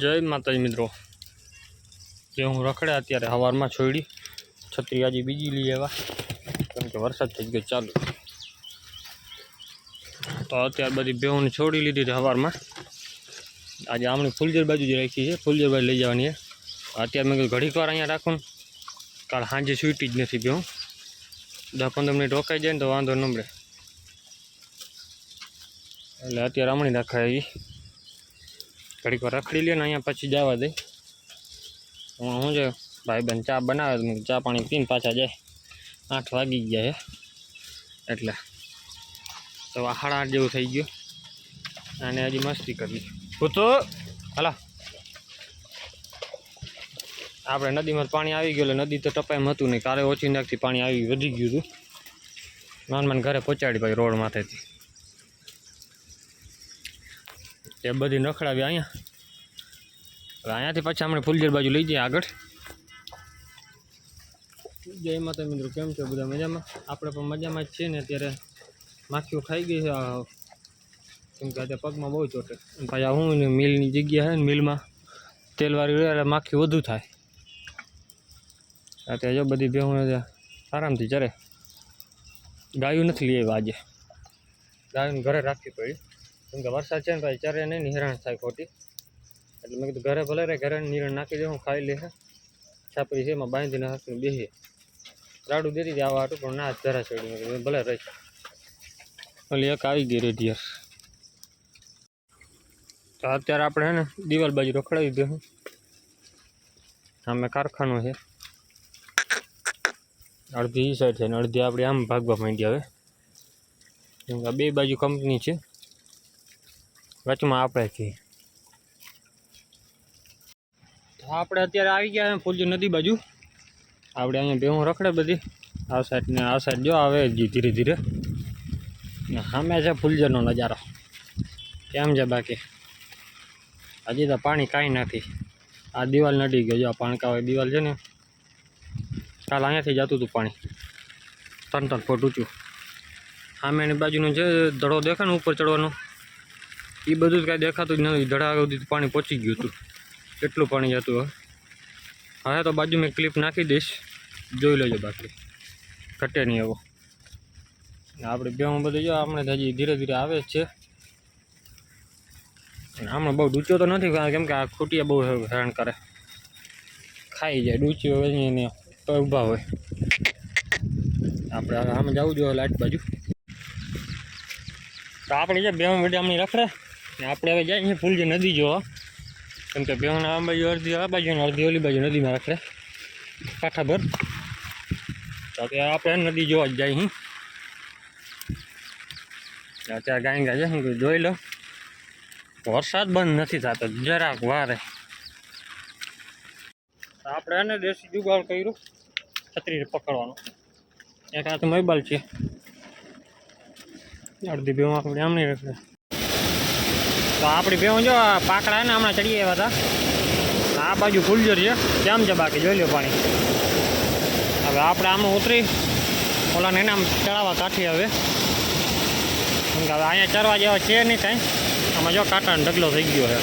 જય માતાજી મિત્રો. જે હું રખડે અત્યારે સવારમાં છોડી, છત્રી આજે બીજી લઈ આવ્યા. કેમ કે વરસાદ થઈ ગયો ચાલુ. તો અત્યારે બધી બેહુને છોડી લીધી હતી સવારમાં આજે આમણી ફૂલજર બાજુ જ રાખી છે. ફૂલજર બાજુ લઈ જવાની છે. અત્યારે મેં કીધું ઘડીક વાર અહીંયા રાખું. કાલ સાંજે સ્વીટી જ નથી બેહું દસ પંદર મિનિટ રોકાઈ જાય ને તો વાંધો નંબરે એટલે અત્યારે આમણી રાખાય એ ઘડીક વાર રખડી લે ને અહીંયા પછી જવા દે. હું શું છે ભાઈ બેન ચા બનાવે ચા પાણી પીને પાછા જાય. આઠ વાગી ગયા છે. એટલે તો સાડા આઠ જેવું થઈ ગયું. અને હજી મસ્તી કરી પૂતો! હલા. આપણે નદીમાં પાણી આવી ગયું એટલે નદી તો ટપાઈમ હતું નહીં. કાલે ઓછી નાખથી પાણી આવી વધી ગયું હતું. માન માન ઘરે પહોંચાડી ભાઈ રોડ માથેથી. એ બધી નખડાવી અહીંયા. હવે અહીંયાથી પાછા આપણે ફૂલજર બાજુ લઈ જઈએ આગળ. જય માતા મિત્રો, કેમ છો બધા મજામાં? આપણે પણ મજામાં જ છીએ ને અત્યારે માખીઓ ખાઈ ગઈ છે. કેમ કે અત્યારે પગમાં બહુ ચોટે. પાછા હું ને મિલની જગ્યા છે ને મિલમાં તેલવાળી રહે માખી વધુ થાય. અત્યારે જો બધી ભેહું આરામથી ચરે. ગાયું નથી લઈ આવ્યા આજે. ગાયું ઘરે રાખવી પડી. કેમ કે વરસાદ છે ને ભાઈ ચરે નહીં ને હેરાન થાય ખોટી. એટલે મેં કીધું ઘરે ભલે રહે, ઘરે નિરણ નાખી દે, હું ખાઈ લે છાપરી છે એમાં બાંધીને હાથને બેસીએ રાડું દેતી હતી આવા હાટું, પણ ના જરા ચડી મેં કીધું, ભલે રહી. ઓલી એક આવી ગઈ રેડિયર. તો અત્યારે આપણે, હે ને, દિવાલ બાજુ રખડાવી દે સામે કારખાનું છે. અડધી ઈ સાઈડ છે ને, અડધી આપણે આમ ભાગવા માંડી હવે. કેમ કે આ બે બાજુ કંપની છે. વચમાં આપણે છીએ. આપણે અત્યારે આવી ગયા ફૂલજી નદી બાજુ. આપણે અહીંયા ભેહું રખડે બધી. આ સાઈડ ને આ સાઈડ જો આવે જ ધીરે ધીરે. ને સામે છે ફૂલજરનો નજારો. કેમ છે બાકી? હજી તો પાણી કાંઈ નથી. આ દિવાલ નડી ગયો જો આ પાણકાવાળી દિવાલ છે ને, કાલ અહીંયાથી જતું હતું પાણી. ત્રણ ત્રણ ફૂટ ઊંચું. સામેની બાજુનું છે દડો દેખાય ને ઉપર ચડવાનો એ બધું જ કાંઈ દેખાતું જ નથી. ધડા સુધી પાણી પહોંચી ગયું હતું. કેટલું પાણી જતું હવે તો બાજુ મેં ક્લિપ નાખી દઈશ. જોઈ લેજો બાકી. ઘટે નહીં એવો. આપણે બેમાં બધું જો આપણે હજી ધીરે ધીરે આવે જ છે હમણાં બહુ ડૂચ્યો તો નથી કેમ કે આ ખૂટિયા બહુ હેરાન કરે. ખાઈ જાય, ડૂચ્યો હોય તો ઊભા હોય. આપણે આમ જવું જોઈએ લાઈટ બાજુ. તો આપણે જે બે મિનિટ આમની રખડે. આપણે હવે જાય છે ફૂલજી નદી જોવા. કેમ કે બેહુના આ બાજુ અડધી આ બાજુ અને અડધી ઓલી બાજુ નદીમાં રાખે. કાંઠા ભર તો આપણે નદી જોવા જ જાય અહીં અત્યારે ગાય ગાય છે, હું જોઈ લો. વરસાદ બંધ નથી થતો, જરાક વારે. આપણે એને દેશી જુગાડ કર્યું, છત્રી પકડવાનું. એક હાથ મોબાઈલ છે. અડધી બેવું આપણે આમ નહીં રખડે તો આપણી બેવું જો પાકડા ને હમણાં ચડી આવ્યા હતા આ બાજુ ફૂલજર છે. કેમ છે બાકી? જોઈ લો પાણી. હવે આપણે આમાં ઉતરી, ઓલાને એને ચડાવવા કાઠી હવે. હવે અહીંયા ચરવા જેવા છે નહીં કાંઈ. આમાં જો કાંટાનો ઢગલો થઈ ગયો છે.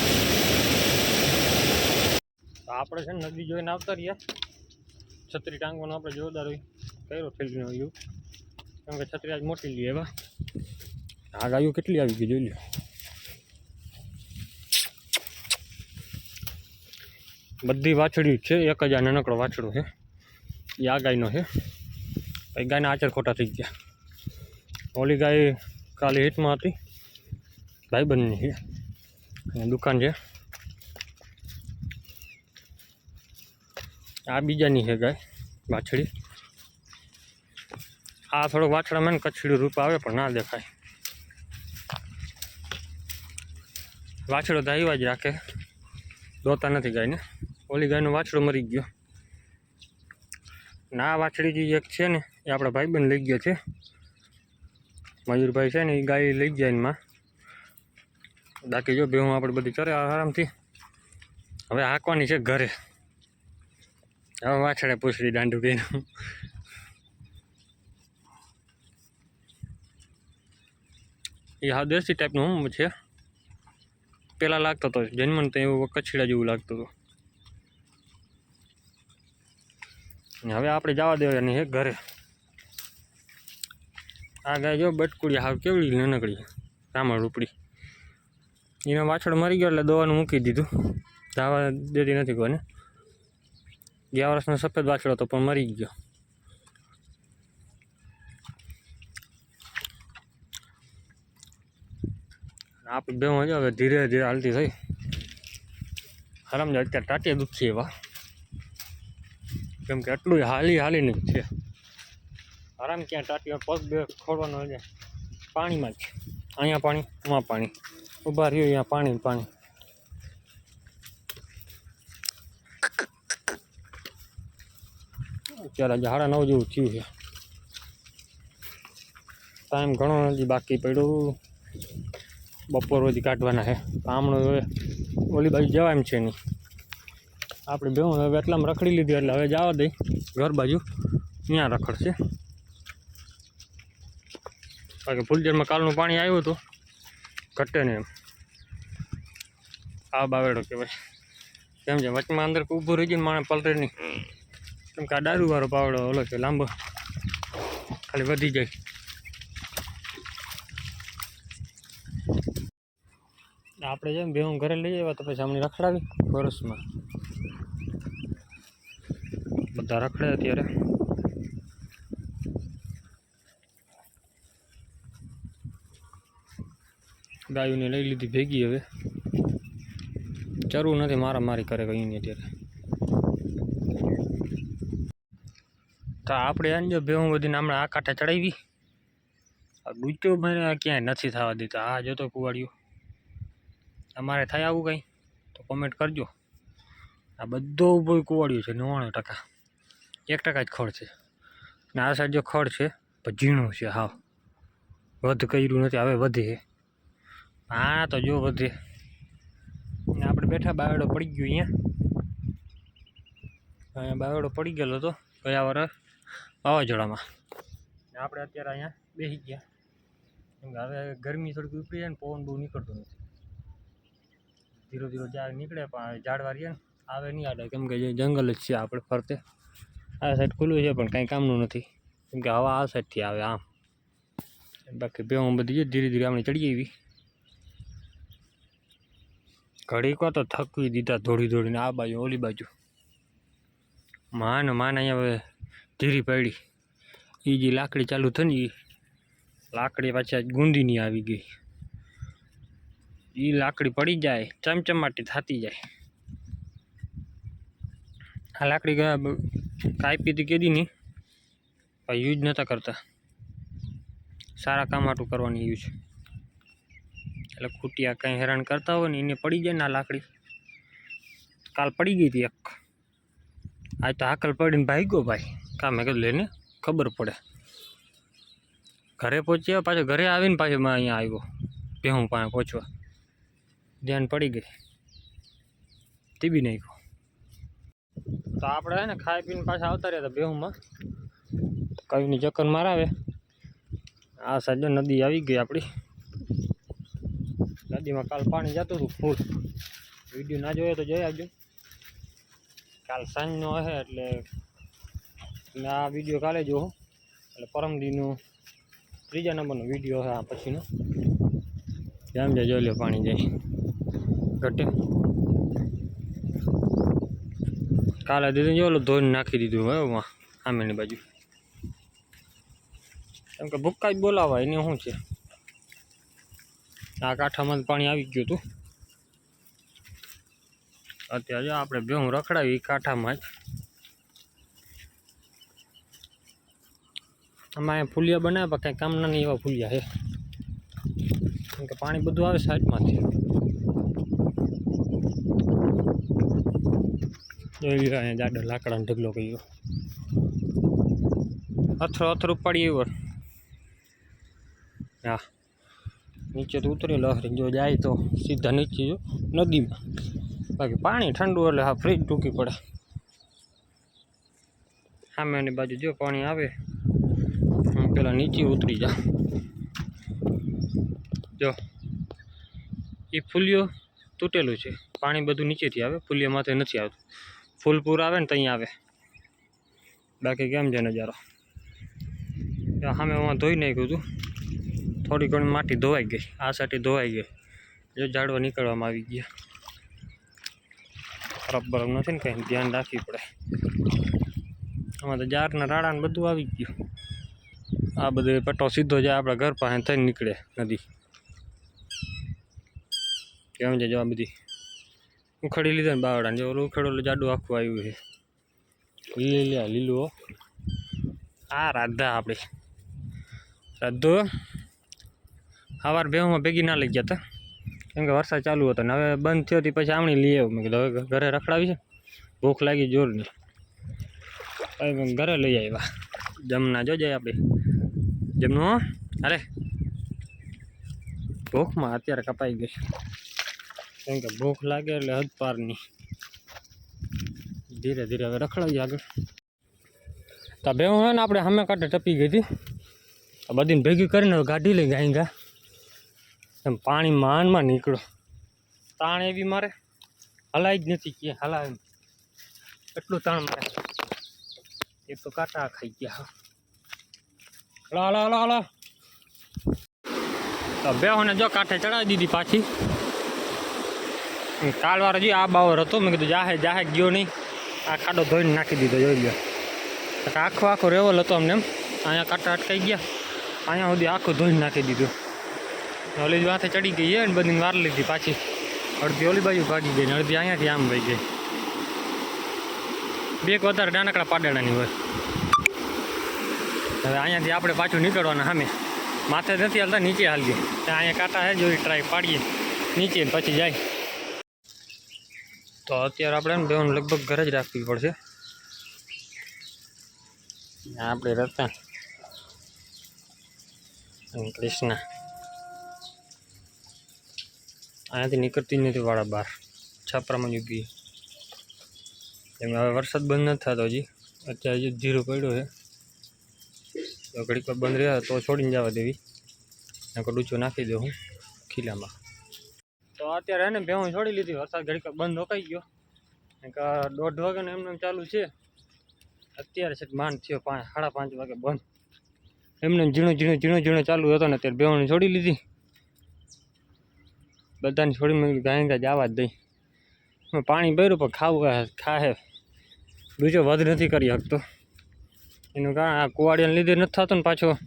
આપણે છે ને નદી જોઈને આવતા રહ્યા. છત્રી ટાંગવાનું આપણે જોરદાર હોય. કર્યો ફેલવીનો આવ્યું કેમ કે છત્રી આજ મોટી લઈએ એવા. આ ગાયું કેટલી આવી ગઈ જોઈ લ્યો. બધી વાછડી છે. એક જ આ નાનકડો વાછડો છે. એ આ ગાયનો છે. પછી ગાયના આચર ખોટા થઈ ગયા. ઓલી ગાય કાલે હિટમાં હતી. ભાઈબંધની છે. અને દુકાન છે. આ બીજાની છે ગાય વાછડી આ થોડોક વાછડામાં ને કચ્છડી રૂપ આવે પણ ના દેખાય. વાછડો તો જ રાખે. દોતા નથી ગાયને. ઓલી ગાયનો વાછડો મરી ગયો. ના વાછડી જે એક છે ને, એ આપણા ભાઈબંધ લઈ ગયો છે. મયુરભાઈ છે ને, એ ગાય લઈ ગયા એમાં. બાકી જો ભેહું આપણે બધી ચરે આરામથી. હવે હાંકવાની છે ઘરે. હવે વાછડે પૂછડી દાંડું કહીને એ હા દેશી ટાઈપનું છે. પહેલાં લાગતો હતો જન્મન તો એવું કચડા જેવું લાગતું હતું. હવે આપણે જવા દેવાની છે ઘરે. આ ગાય જો બટકુડી હાવ કેવડી નાનકડી રામણ રૂપડી. એના વાછળ મરી ગયો એટલે દવાનું મૂકી દીધું. જવા દેતી નથી કોઈને. ગયા વર્ષનો સફેદ વાછળો હતો પણ મરી ગયો. બે મજા હવે ધીરે ધીરે હાલતી થઈ. હરામ અત્યારે ટાટિયા દુખી એવા. કેમ કે આટલું હાલી હાલીને જ છે. આરામ ક્યાં ટાટી પગ બે ખોડવાનો છે. પાણીમાં જ. અહીંયા પાણી ઉમાં પાણી. ઊભા રહ્યો અહીંયા પાણી પાણી. અત્યારે આજે સાડા નવ જેવું થયું છે. ટાઈમ ઘણો નથી બાકી પડ્યું. બપોર સુધી કાઢવાના છે. આમણું હવે ઓલી બાજુ જવા એમ છે નહીં. આપણે બે હવે એટલામાં રખડી લીધી એટલે હવે જવા દઈ. ઘર બાજુ. ત્યાં રખડશે. બાકી ફૂલજરમાં કાલનું પાણી આવ્યું હતું. ઘટે ને એમ. આ બાવેડો કહેવાય. કેમ છે? વચમાં અંદર ઊભું રહી જાય માણે પલટે નહીં. કેમ કે આ દારૂવાળો પાવડો ઓલો છે, લાંબો. ખાલી વધી જાય. આપણે જેમ બેહું ઘરે લઈ આવ્યા તો પછી અમને રખડાવી. વર્ષમાં. બધા રખડે અત્યારે. ગાયોને લઈ લીધી ભેગી હવે. ચરવું નથી મારા મારી કરે કઈ નહીં અત્યારે. તો આપણે આને જો ભેહું બધીને હમણાં આ કાંઠે ચડાવી. આ ગુચો મને ક્યાંય નથી થવા દેતા. આ જોતો કુવાડિયો. તમારે થાય આવું કંઈ? તો કોમેન્ટ કરજો. આ બધો ઊભો કુવાડિયો છે, નવ્વાણું ટકા. એક ટકા જ ખડ છે. ને આ સાઈડ જો ખડ છે પણ ઝીણું છે, હાવ. વધ કર્યું નથી, હવે વધે હા તો જો વધે. ને આપણે બેઠા બાવડો પડી ગયો અહીંયા. અહીંયા બાવડો પડી ગયેલો હતો, ગયા વર્ષ વાવાઝોડામાં. આપણે અત્યારે અહીંયા બેસી ગયા. કેમ કે હવે ગરમી થોડીક ઉપડી જાય ને, પવન બહુ નીકળતો નથી. ધીરો ધીરો ઝાડ નીકળે પણ ઝાડવા રહીએ ને, આવે નહીં આડે. કેમ કે જે જંગલ જ છે આપણે ફરતે. આ સાઈડ ખુલ્લું છે પણ કાંઈ કામનું નથી. કેમ કે હવા આ સાઈડથી આવે આમ. બાકી બેવું બધી છે, ધીરે ધીરે આપણે ચડી આવી ઘડીકમાં તો થકવી દીધા દોડી દોડીને આ બાજુ, ઓલી બાજુ. માન માન અહીંયા હવે ધીરી પડી. એ જે લાકડી ચાલુ થઈ ને ઈ, લાકડી પાછી આજ ગુંદીની આવી ગઈ. એ લાકડી પડી જાય, ચમચમાટી થતી જાય. આ લાકડી કાપી હતી કીધી નહીં પણ યુઝ નહોતા કરતા. સારા કામ આટું કરવાની યુઝ. એટલે ખૂટિયા કંઈ હેરાન કરતા હોય ને એને પડી જાય ને આ લાકડી. કાલ પડી ગઈ હતી એક. આજ તો હાકલ પડીને ભાગ્યો ભાઈ. કામે કીધું લઈને ખબર પડે. ઘરે પહોંચ્યા, પાછો ઘરે આવીને પાછો અહીંયા આવ્યો, ભેહું પાસે પહોંચવા. ધ્યાન પડી ગઈ. ટીબી નાખ્યો. તો આપણે ને ખાઈ પીને પાછા આવતા રહ્યા હતા બેહુમાં. કવિની ચક્કર મારાવે. આ સાજો નદી આવી ગઈ આપણી નદીમાં કાલ પાણી જતું હતું ફૂલ. વીડિયો ના જોયો તો જોઈ આવજો. કાલ સાંજનો હશે એટલે આ વીડિયો કાલે જોઉં એટલે પરમદીનું ત્રીજા નંબરનો વીડિયો છે આ પછીનો. જામ જાય જોઈ લો પાણી જાય ઘટે કાલે દીધું જો ઓલું ધોઈને નાખી દીધું હવે માં સામેની બાજુ. કેમ કે ભૂક્કા જ બોલાવા એને શું છે? આ કાંઠામાં પાણી આવી ગયું હતું. અત્યારે આપણે બે હું રખડાવી કાંઠામાં જ. અમારે ફૂલિયા બનાવ્યા, પણ કાંઈ કામના નહીં એવા ફૂલિયા છે. કેમ કે પાણી બધું આવે સાઈડમાંથી. જોઈ લ્યો, અહીંયા જાડો લાકડાનો ઢગલો કર્યો. અથરો અથર પડી એવો હા, નીચે તો ઉતરેલો લહરી જો જાય તો સીધા નીચે જો નદીમાં. બાકી પાણી ઠંડુ એટલે હા ફ્રીજ ટૂંકી પડે. સામેની બાજુ જો પાણી આવે પેલા નીચે ઉતરી જા જો એ ફૂલિયો તૂટેલું છે. પાણી બધું નીચેથી આવે પુલિયામાંથી નથી આવતું. ફૂલ પૂર આવે ને ત્યાં આવે. બાકી કેમ છે નજારો? સામે હું ધોઈ નાખ્યું હતું થોડી ઘણી માટી ધોવાઈ ગઈ. આ સાટી ધોવાઈ ગઈ. જો ઝાડવા નીકળવામાં આવી ગયા. ખરાબ બરફ નથી ને કંઈ. ધ્યાન રાખવી પડે. આમાં તો જારના રાડા ને બધું આવી ગયું. આ બધો પટ્ટો સીધો જાય આપણા ઘર પાસે થઈને નીકળે નદી. કેમ છે જો બધી? ઉખડી લીધા ને બાવડા જે ઓલું ઉખેડો જાડું આખું આવ્યું છે. લીલા લીલું આ રાધા આપણે રાધો, સવાર ભેવામાં ભેગી ના લઈ ગયા હતા કેમ કે વરસાદ ચાલુ હતો ને હવે બંધ થયો હતી પછી આમણી લઈ આવ્યું મેં કીધું હવે ઘરે રખડાવી છે. ભૂખ લાગી જોરની હવે ઘરે લઈ આવ્યા. જમના જો આપણે જમનું અરે ભૂખમાં અત્યારે કપાઈ ગઈ. કેમ કે ભૂખ લાગે એટલે હદ પારની. ધીરે ધીરે હવે રખડાવી આગળ. તો બે હોય ને આપણે સામે કાંઠે ટપી ગઈ હતી. તો બધીને ભેગી કરીને ગાડી લઈ ગાઈ ગા એમ પાણી માનમાં નીકળો તાણ એવી મારે. હલાય જ નથી કે હલાવે એટલું તાણ મારે. એક તો કાંટા ખાઈ ગયા હલો હલો હલો હલો. તો બેહોને જો કાંઠે ચડાવી દીધી પાછી. કાલવાર હજી આ બાવર હતો, મેં કીધું જાહે જાહે ગયો નહીં. આ ખાડો ધોઈને નાખી દીધો, જોઈ લો આખો આખો રેવલ હતો અમને એમ. અહીંયા કાંટા અટકાઈ ગયા. અહીંયા સુધી આખું ધોઈને નાખી દીધું. ઓલી માથે ચડી ગઈ અને બધી વાર લીધી પાછી. અડધી ઓલી બાજુ ભાગી ગઈ ને અડધી અહીંયાથી આમ વહી ગઈ. બે વધારે નાનકડા પાડાની હોય. હવે અહીંયાથી આપણે પાછું નીકળવાના સામે. માથે નથી હાલતા, નીચે હાલીએ. ત્યાં અહીંયા કાંટા છે જોઈ ટ્રાય પાડીએ. નીચે પછી જાય. તો અત્યારે આપણે બેવાનું લગભગ ઘરે જ રાખવી પડશે. આપણે રહેતા અને કૃષ્ણ. અહીંયાથી નીકળતી જ નથી વાળા બહાર. છાપરામાં ચૂકી એમ હવે વરસાદ બંધ નથી થતો હજી. અત્યારે હજી જીરો પડ્યો છે. તો ઘડીક બંધ રહ્યા તો છોડીને જવા દેવી. નકર ડૂચો નાખી દઉં હું ખીલામાં. તો અત્યારે એને ભેહું છોડી લીધી. વરસાદ ઘડીક બંધ રોકાઈ ગયો. કે દોઢ વાગે એમને એમ ચાલુ છે. અત્યારે છે માંડ થયો પાંચ, સાડા પાંચ વાગે બંધ. એમને ઝીણું ઝીણું ઝીણું ઝીણું ચાલુ હતો ને અત્યારે બેવાની છોડી લીધી. બધાને છોડી મેં ગાય ગાય જવા જ દઈ. પાણી ભર્યું, પણ ખાવું ખાહે. બીજો વધ નથી કરી શકતો. એનું કારણ આ કુવાડિયાને લીધે નથી થતો ને પાછો.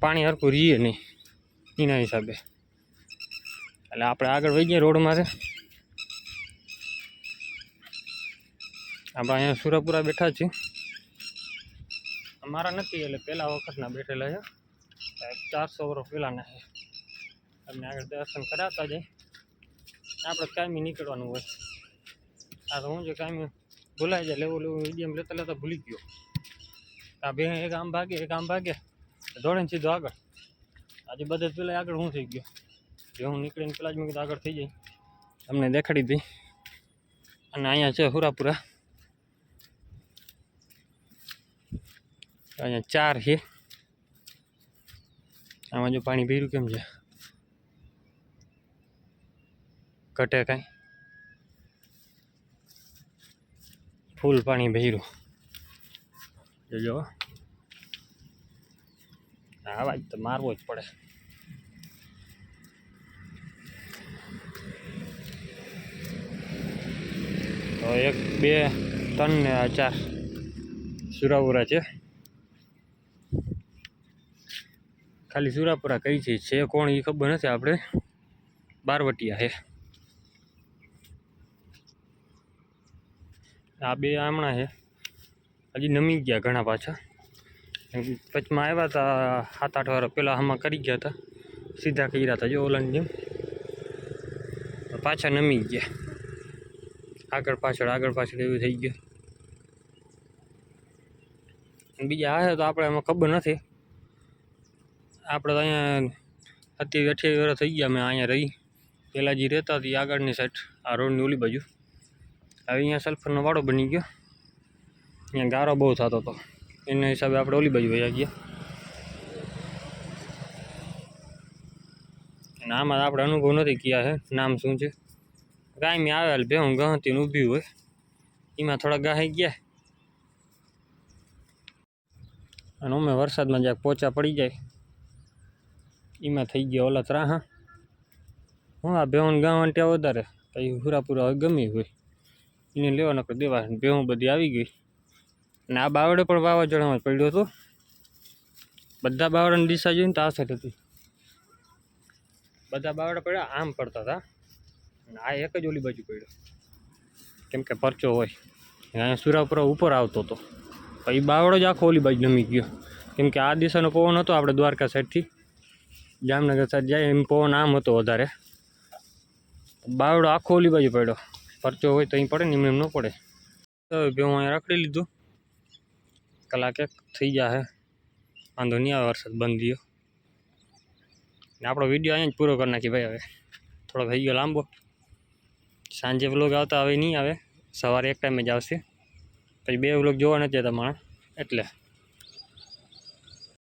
પાણી હરખું રહીએ નહીં. એના હિસાબે. એટલે આપણે આગળ વહી ગયા છે. આપણે અહીંયા સુરાપુરા બેઠા છીએ. અમારા નથી, એટલે પહેલા વખતના બેઠેલા છે. ચારસો વર્ષ પહેલાંના છે. તમને આગળ દર્શન કરાવતા જાય આપણે કાયમી નીકળવાનું હોય. આ તો હું જે કાયમી ભૂલાઈ જાય, લેવું લેવું મીડિયમ લેતા લેતા ભૂલી ગયો. આ બે, એક આમ ભાગે, એક આમ ભાગે. દોડીને સીધો આગળ. આજે બધે પેલા આગળ હું થઈ ગયો. જે હું નીકળીને પેલા જ મેં કીધું આગળ થઈ જાય. તમને દેખાડી દઈ. અને અહીંયા છે હુરાપુરા. અહીંયા ચાર છે. આમાં જો પાણી ભીરું કેમ છે? ઘટે કાંઈ. ફૂલ પાણી ભર્યું. જોજો હો. આ અવાજ તો મારવો જ પડે. તો એક, બે, ત્રણ ને ચાર સુરાપુરા છે. ખાલી સુરાપુરા કઈ છે છે કોણ એ ખબર નથી આપણે. બારવટિયા છે. આ બે હમણાં છે. હજી નમી ગયા ઘણા પાછા. પચમાં આવ્યા હતા સાત આઠ વાર પહેલાં આમાં કરી ગયા હતા સીધા કર્યા હતા જો ઓલાની જેમ. પાછા નમી ગયા. આગળ પાછળ આગળ પાછળ એવું થઈ ગયું. બીજા આવે તો આપણે એમાં ખબર નથી. આપણે તો અહીંયા અત્યારે અઠ્યાવીસ વર્ષ થઈ ગયા મેં અહીંયા રહી. પહેલાં જે રહેતા હતી આગળની સાઈડ આ રોડની ઓલી બાજુ. હવે અહીંયા સલ્ફરનો વાડો બની ગયો. અહીંયા ગારો બહુ થતો હતો. એના હિસાબે આપણે ઓલી બાજુ વયા ગયા. અને આમાં આપણે અનુભવ નથી ક્યાં છે, નામ શું છે? કાંઈ આવેલ ભેહું ગહતી ઊભી હોય. એમાં થોડા ગાહી ગયા. અને અમે વરસાદમાં જ્યાં પોચા પડી જાય, એમાં થઈ ગયા ઓલા ત્રાહા. હું આ ભેહું ગાવન ત્યાં વધારે, પછી પૂરાપૂરા હવે ગમી હોય. એને લેવા નકર દેવા ભેહું બધી આવી ગઈ. અને આ બાવડે પણ વાવાઝોડામાં પડ્યો હતો. બધા બાવડાની દિશા જોઈને તો આ સાઈડ હતી. બધા બાવડા પડ્યા, આમ પડતા હતા. આ એક જ ઓલી બાજુ પડ્યો. કેમ કે પરચો હોય. અહીંયા સુરાપુરા ઉપર આવતો હતો. પછી બાવડો જ આખો ઓલી બાજુ નમી ગયો. કેમ કે આ દિશાનો પવન હતો આપણે દ્વારકા સાઈડથી. જામનગર સાઈડ જાય એમ પવન આમ હતો વધારે. બાવડો આખો ઓલી બાજુ પડ્યો. પરચો હોય તો અહીં પડે ને એમ ન પડે. તો હું અહીંયા રખડી લીધું. કલાક એક થઈ જશે વાંધો નહીં આવે વરસાદ બંધ થયો. ને આપણો વીડિયો અહીંયા જ પૂરો કરી નાખી ભાઈ હવે. થોડો થઈ ગયો લાંબો. સાંજે વ્લોગ આવતા હવે નહીં આવે. સવારે એક ટાઈમે જ આવશે. પછી બે વ્લોગ જોવા નથી તમારે. એટલે